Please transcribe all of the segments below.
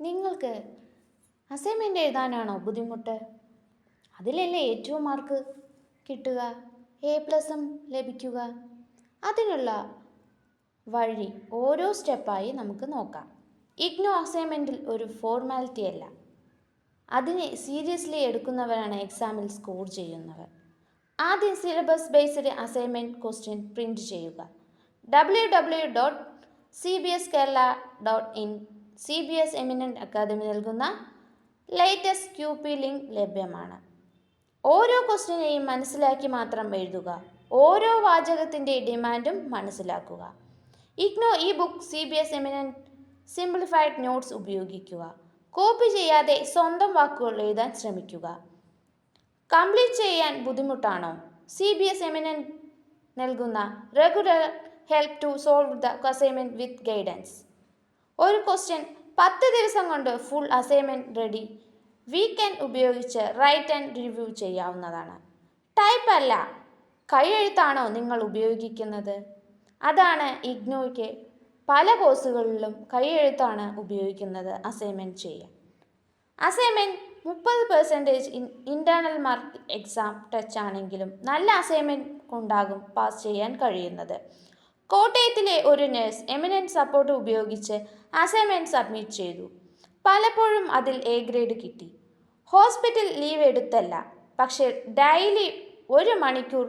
നിങ്ങൾക്ക് അസൈൻമെന്റ് എഴുതാനാണോ ബുദ്ധിമുട്ട്? അതിലല്ലേ ഏറ്റവും മാർക്ക് കിട്ടുക? എ പ്ലസും ലഭിക്കുക. അതിനുള്ള വഴി ഓരോ സ്റ്റെപ്പായി നമുക്ക് നോക്കാം. ഇഗ്നോ അസൈൻമെന്റിൽ ഒരു ഫോർമാലിറ്റി അല്ല. അതിനെ സീരിയസ്ലി എടുക്കുന്നവരാണ് എക്സാമിൽ സ്കോർ ചെയ്യുന്നവർ. ആദ്യം syllabus based assignment question print ചെയ്യുക. W W dot C B S Kerala dot in C B S eminent academy നൽകുന്ന ലേറ്റസ്റ്റ് ക്യു പി ലിങ്ക് ലഭ്യമാണ്. ഓരോ ക്വസ്റ്റ്യനെയും മനസ്സിലാക്കി മാത്രം എഴുതുക. ഓരോ വാചകത്തിന്റെ ഡിമാൻഡും മനസ്സിലാക്കുക. ഇഗ്നോ ഈ book C B S eminent simplified notes ഉപയോഗിക്കുക. കോപ്പി ചെയ്യാതെ സ്വന്തം വാക്കുകൾ എഴുതാൻ ശ്രമിക്കുക. കംപ്ലീറ്റ് ചെയ്യാൻ ബുദ്ധിമുട്ടാണോ? സി ബി എസ് എമിനന്റ് നൽകുന്ന regular help to solve the assignment with guidance ഒരു ക്വസ്റ്റ്യൻ പത്ത് ദിവസം കൊണ്ട് ഫുൾ അസൈൻമെന്റ് റെഡി വീക്കെൻഡ് ഉപയോഗിച്ച് റൈറ്റ് ആൻഡ് റിവ്യൂ ചെയ്യാവുന്നതാണ്. ടൈപ്പ് അല്ല കൈയെഴുത്താണോ നിങ്ങൾ ഉപയോഗിക്കുന്നത്? അതാണ് ഇഗ്നോയ്ക്ക് പല കോഴ്സുകളിലും കൈയെഴുത്താണ് ഉപയോഗിക്കുന്നത് അസൈൻമെന്റ് ചെയ്യാൻ. അസൈൻമെന്റ് മുപ്പത് percentage in internal mark exam touch ആണെങ്കിലും നല്ല അസൈൻമെന്റ് കൊണ്ടാകും പാസ് ചെയ്യാൻ കഴിയുന്നത്. കോട്ടയത്തിലെ ഒരു നഴ്സ് എമിനന്റ് സപ്പോർട്ട് ഉപയോഗിച്ച് അസൈൻമെന്റ് സബ്മിറ്റ് ചെയ്തു. പലപ്പോഴും അതിൽ എ ഗ്രേഡ് കിട്ടി. ഹോസ്പിറ്റൽ ലീവ് എടുത്തല്ല പക്ഷേ ഡെയിലി ഒരു മണിക്കൂർ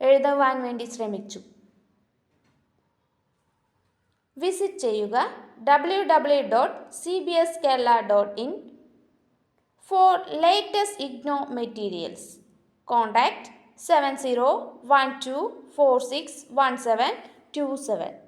എഴുതുവാൻ വേണ്ടി ശ്രമിച്ചു. വിസിറ്റ് ചെയ്യുക W W dot C B S Kerala dot in for latest IGNOU materials contact seven zero one two four six one seven two seven